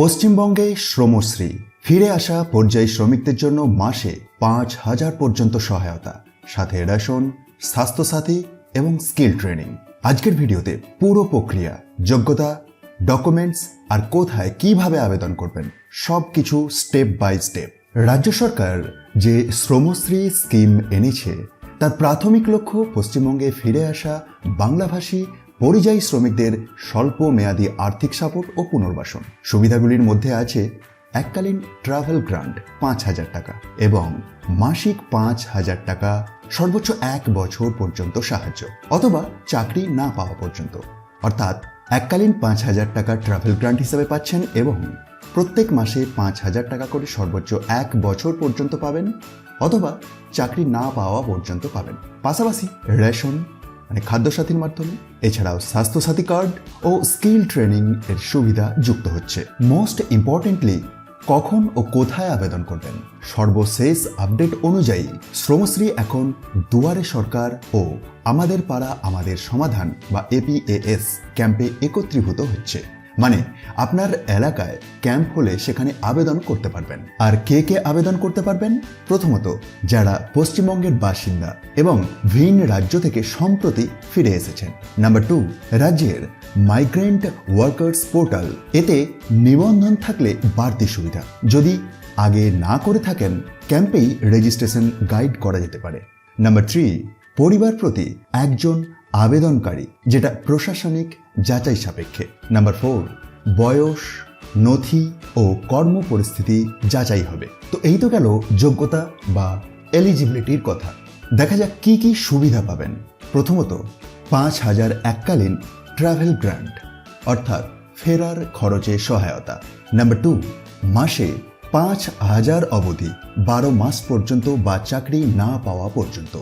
পশ্চিমবঙ্গে শ্রমশ্রী, ফিরে আসা পর্যায়ী শ্রমিকদের জন্য মাসে পাঁচ হাজার পর্যন্ত সহায়তা, সাথে রেশন, স্বাস্থ্যসাথী এবং স্কিল ট্রেনিং। আজকের ভিডিওতে পুরো প্রক্রিয়া, যোগ্যতা, ডকুমেন্টস আর কোথায় কীভাবে আবেদন করবেন সব কিছু স্টেপ বাই স্টেপ। রাজ্য সরকার যে শ্রমশ্রী স্কিম এনেছে, তার প্রাথমিক লক্ষ্য পশ্চিমবঙ্গে ফিরে আসা বাংলাভাষী পরিযায়ী শ্রমিকদের স্বল্প মেয়াদী আর্থিক সাপোর্ট ও পুনর্বাসন। সুবিধাগুলির মধ্যে আছে এককালীন ট্রাভেল গ্রান্ট পাঁচ হাজার টাকা এবং মাসিক পাঁচ হাজার টাকা সর্বোচ্চ এক বছর পর্যন্ত সাহায্য অথবা চাকরি না পাওয়া পর্যন্ত। অর্থাৎ এককালীন পাঁচ হাজার টাকা ট্রাভেল গ্রান্ট হিসেবে পাচ্ছেন এবং প্রত্যেক মাসে পাঁচ হাজার টাকা করে সর্বোচ্চ এক বছর পর্যন্ত পাবেন অথবা চাকরি না পাওয়া পর্যন্ত পাবেন। পাশাপাশি রেশন মানে খাদ্যসাথীর মাধ্যমে। এছাড়াও স্বাস্থ্যসাথী কার্ড ও স্কিল ট্রেনিং এর সুবিধা যুক্ত হচ্ছে। মোস্ট ইম্পর্টেন্টলি কখন ও কোথায় আবেদন করবেন? সর্বশেষ আপডেট অনুযায়ী শ্রমশ্রী এখন দুয়ারে সরকার ও আমাদের পাড়া আমাদের সমাধান বা এপিএএস ক্যাম্পে একত্রীভূত হচ্ছে। মানে আপনার এলাকায় ক্যাম্প হলে সেখানে আবেদন করতে পারবেন। আর কে কে আবেদন করতে পারবেন? প্রথমত, যারা পশ্চিমবঙ্গের বাসিন্দা এবং ভিন রাজ্য থেকে সম্প্রতি ফিরে এসেছেন। নাম্বার টু, রাজ্যের মাইগ্রেন্ট ওয়ার্কার্স পোর্টাল এতে নিবন্ধন থাকলে বাড়তি সুবিধা। যদি আগে না করে থাকেন, ক্যাম্পেই রেজিস্ট্রেশন গাইড করা যেতে পারে। নাম্বার থ্রি, পরিবার প্রতি একজন আবেদনকারী, যেটা প্রশাসনিক যাচাই সাপেক্ষে। নাম্বার ফোর বয়স, নথি ও কর্ম পরিস্থিতি যাচাই হবে। তো এই তো গেল যোগ্যতা বা এলিজিবিলিটির কথা। দেখা যাক কি কি সুবিধা পাবেন। প্রথমত, পাঁচ হাজার এককালীন ট্রাভেল গ্রান্ট অর্থাৎ ফেরার খরচে সহায়তা। নাম্বার টু মাসে পাঁচ হাজার অবধি বারো মাস পর্যন্ত বা চাকরি না পাওয়া পর্যন্ত।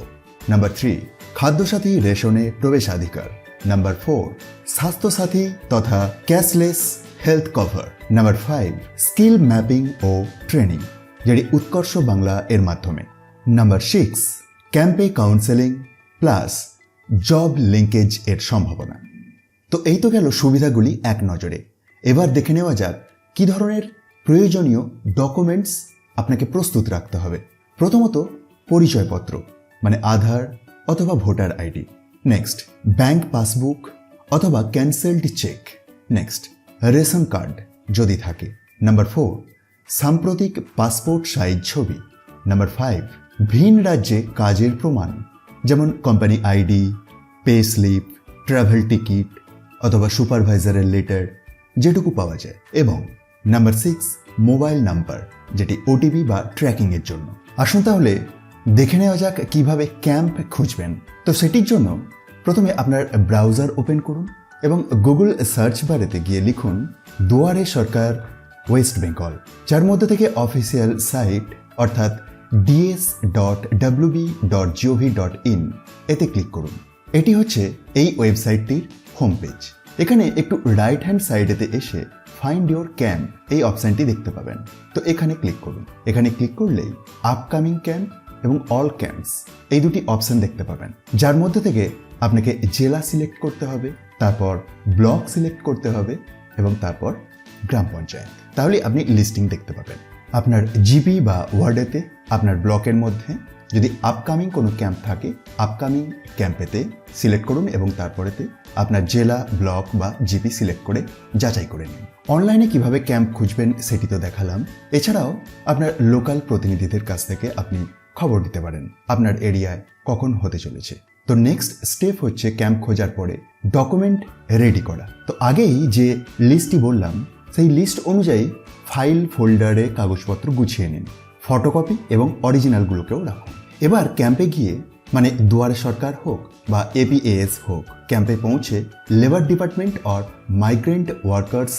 নাম্বার থ্রি খাদ্যসাথী রেশনে প্রবেশাধিকার। নাম্বার ফোর, স্বাস্থ্যসাথী তথা cashless health cover. Number five, skill mapping ও ট্রেনিং, যেটি উৎকর্ষ বাংলা এর মাধ্যমে। নাম্বার সিক্স, ক্যাম্পে কাউন্সেলিং প্লাস জব লিঙ্কেজ এর সম্ভাবনা। তো এই তো গেল সুবিধাগুলি এক নজরে। এবার দেখে নেওয়া যাক কি ধরনের প্রয়োজনীয় ডকুমেন্টস আপনাকে প্রস্তুত রাখতে হবে। প্রথমত পরিচয়পত্র মানে আধার অথবা voter ID. Next bank passbook অথবা cancelled cheque next ration card যদি থাকে। নাম্বার ফোর সাম্প্রতিক পাসপোর্ট সাইজ ছবি। নাম্বার ফাইভ ভিন রাজ্যে কাজের প্রমাণ। যেমন company ID pay slip travel ticket অথবা সুপারভাইজারের লেটার যেটুকু পাওয়া যায়। এবং নাম্বার সিক্স মোবাইল নাম্বার যেটি ওটিপি বা ট্র্যাকিংয়ের জন্য। আসুন তাহলে দেখে নেওয়া যাক কীভাবে ক্যাম্প খুঁজবেন। তো সেটির জন্য প্রথমে আপনার ব্রাউজার ওপেন করুন এবং গুগল সার্চ বারেতে গিয়ে লিখুন দুয়ারে সরকার ওয়েস্ট বেঙ্গল, যার মধ্যে থেকে অফিসিয়াল সাইট অর্থাৎ DS dot WB dot G O V dot in এতে ক্লিক করুন। এটি হচ্ছে এই ওয়েবসাইটটির হোম পেজ। এখানে একটু রাইট হ্যান্ড সাইডেতে এসে ফাইন্ড ইওর ক্যাম্প এই অপশানটি দেখতে পাবেন। তো এখানে ক্লিক করুন। এখানে ক্লিক করলেই আপকামিং ক্যাম্প এবং অল ক্যাম্পস এই দুটি অপশন দেখতে পাবেন। যার মধ্যে থেকে আপনাকে জেলা সিলেক্ট করতে হবে, তারপর ব্লক সিলেক্ট করতে হবে এবং তারপর গ্রাম পঞ্চায়েত। তাহলে আপনি লিস্টিং দেখতে পাবেন। আপনার জিপি বা ওয়ার্ডেতে আপনার ব্লকের মধ্যে যদি আপকামিং কোনো ক্যাম্প থাকে আপকামিং ক্যাম্পেতে সিলেক্ট করুন এবং তারপরেতে আপনার জেলা ব্লক বা জিপি সিলেক্ট করে যাচাই করে নিন। অনলাইনে কীভাবে ক্যাম্প খুঁজবেন সেটি তো দেখালাম। এছাড়াও আপনার লোকাল প্রতিনিধিদের কাছ থেকে আপনি খবর দিতে পারেন। আপনার এরিয়ায় কখন হতে চলেছে। তো নেক্সট স্টেপ হচ্ছে ক্যাম্প খোঁজার পরে ডকুমেন্ট রেডি করা। তো আগেই যে লিস্টটি বললাম, সেই লিস্ট অনুযায়ী ফাইল ফোল্ডারে কাগজপত্র গুছিয়ে নিন। ফটোকপি এবং অরিজিনালগুলোকেও রাখুন। এবার ক্যাম্পে গিয়ে মানে দুয়ারে সরকার হোক বা এপিএএস হোক ক্যাম্পে পৌঁছে labour department or migrant workers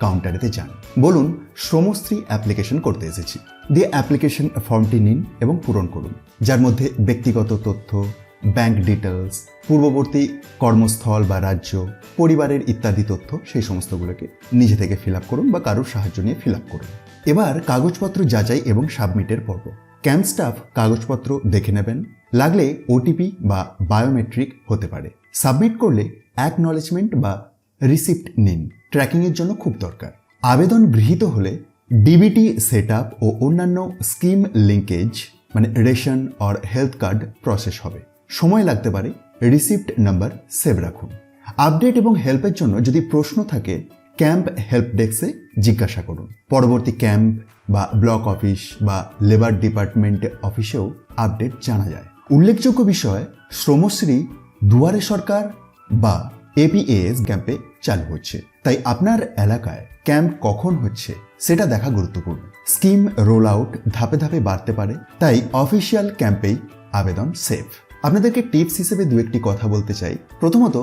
কাউন্টারেতে যান। বলুন, শ্রমশ্রী অ্যাপ্লিকেশন করতে এসেছি। দিয়ে অ্যাপ্লিকেশন ফর্মটি নিন এবং পূরণ করুন, যার মধ্যে ব্যক্তিগত তথ্য ব্যাংক ডিটেলস পূর্ববর্তী কর্মস্থল বা রাজ্য, পরিবারের ইত্যাদি তথ্য, সেই সমস্তগুলোকে নিজে থেকে ফিল করুন বা কারোর সাহায্য নিয়ে ফিল করুন। এবার কাগজপত্র যাচাই এবং সাবমিটের পর্ব। ক্যাম্প স্টাফ কাগজপত্র দেখে নেবেন, লাগলে ওটিপি বা বায়োমেট্রিক হতে পারে। সাবমিট করলে অ্যাকনলেজমেন্ট বা রিসিপ্ট নিন। ট্র্যাকিংয়ের জন্য খুব দরকার। আবেদন গৃহীত হলে ডিবিটি সেট ও অন্যান্য স্কিম লিঙ্কেজ মানে ration or health card process হবে। সময় লাগতে পারে, রিসিপ্ট নাম্বার সেভ রাখুন। আপডেট এবং হেল্পের জন্য যদি প্রশ্ন থাকে, ক্যাম্প হেল্প ডেস্কে জিজ্ঞাসা করুন। পরবর্তী ক্যাম্প বা ব্লক অফিস বা লেবার ডিপার্টমেন্ট অফিসেও আপডেট জানা যায়। উল্লেখযোগ্য বিষয়, শ্রমশ্রী, দুয়ারে সরকার বা এপিএস ক্যাম্পে চালু হচ্ছে। তাই আপনার এলাকায় ক্যাম্প কখন হচ্ছে সেটা দেখা গুরুত্বপূর্ণ। স্কিম রোল আউট ধাপে ধাপে বাড়তে পারে, তাই অফিসিয়াল ক্যাম্পেই আবেদন সেফ আপনাদেরকে টিপস হিসেবে দু একটি কথা বলতে চাই। প্রথমত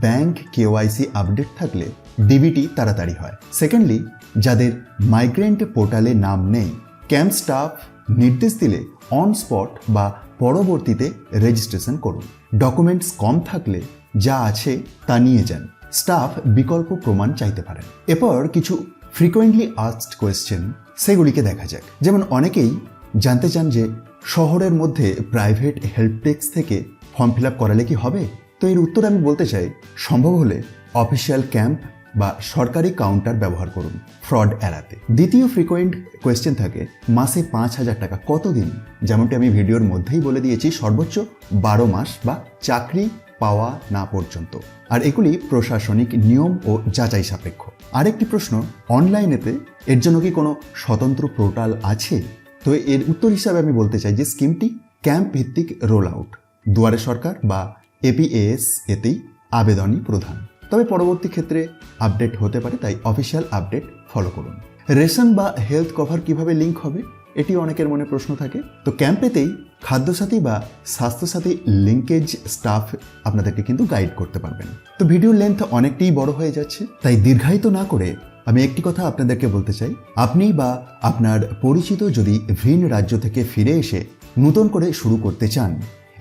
ব্যাংক কেওয়াইসি আপডেট থাকলে ডিবিটি তাড়াতাড়ি হয়। সেকেন্ডলি যাদের মাইগ্রেন্ট পোর্টালে নাম নেই ক্যাম্প স্টাফ নির্দেশ দিলে অন স্পট বা পরবর্তীতে রেজিস্ট্রেশন করুন। ডকুমেন্টস কম থাকলে যা আছে তা নিয়ে যান। স্টাফ বিকল্প প্রমাণ চাইতে পারেন। এরপর কিছু ফ্রিকোয়েন্টলি আস্কড কোয়েশ্চেন সেগুলিকে দেখা যাক। যেমন অনেকেই জানতে চান যে, শহরের মধ্যে প্রাইভেট হেল্প ডেস্ক থেকে ফর্ম ফিল আপ করালে কি হবে? তো এর উত্তর আমি বলতে চাই, সম্ভব হলে অফিসিয়াল ক্যাম্প বা সরকারি কাউন্টার ব্যবহার করুন ফ্রড এড়াতে। দ্বিতীয় ফ্রিকোয়েন্ট কোয়েশ্চেন থাকে, মাসে পাঁচ হাজার টাকা কতদিন? যেমনটি আমি ভিডিওর মধ্যেই বলে দিয়েছি, সর্বোচ্চ বারো মাস বা চাকরি পাওয়া না পর্যন্ত। আর এগুলি প্রশাসনিক নিয়ম ও যাচাই সাপেক্ষ। আরেকটি প্রশ্ন, অনলাইনেতে এর জন্য কি কোনো স্বতন্ত্র পোর্টাল আছে? তো এর উত্তর হিসাবে আমি বলতে চাই যে স্কিমটি ক্যাম্প ভিত্তিক রোল আউট দুয়ারে সরকার বা এপিএস এতেই আবেদনই প্রধান। তবে পরবর্তী ক্ষেত্রে আপডেট হতে পারে, তাই অফিসিয়াল আপডেট ফলো করুন। রেশন বা হেলথ কভার কীভাবে লিঙ্ক হবে? এটি অনেকের মনে প্রশ্ন থাকে। তো ক্যাম্পেতেই খাদ্যসাথী বা স্বাস্থ্যসাথী লিঙ্কেজ স্টাফ আপনাদেরকে কিন্তু গাইড করতে পারবেন। তো ভিডিওর লেন্থ অনেকটাই বড় হয়ে যাচ্ছে, তাই দীর্ঘায়িত না করে আমি একটি কথা আপনাদেরকে বলতে চাই। আপনি বা আপনার পরিচিত যদি ভিন রাজ্য থেকে ফিরে এসে নতুন করে শুরু করতে চান,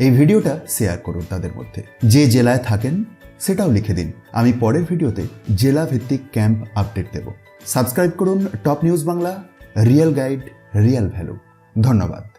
এই ভিডিওটা শেয়ার করুন তাদের মধ্যে। যে জেলায় থাকেন, সেটাও লিখে দিন। আমি পরের ভিডিওতে জেলা ভিত্তিক ক্যাম্প আপডেট দেব। সাবস্ক্রাইব করুন top news Bangla real guide real value. ধন্যবাদ।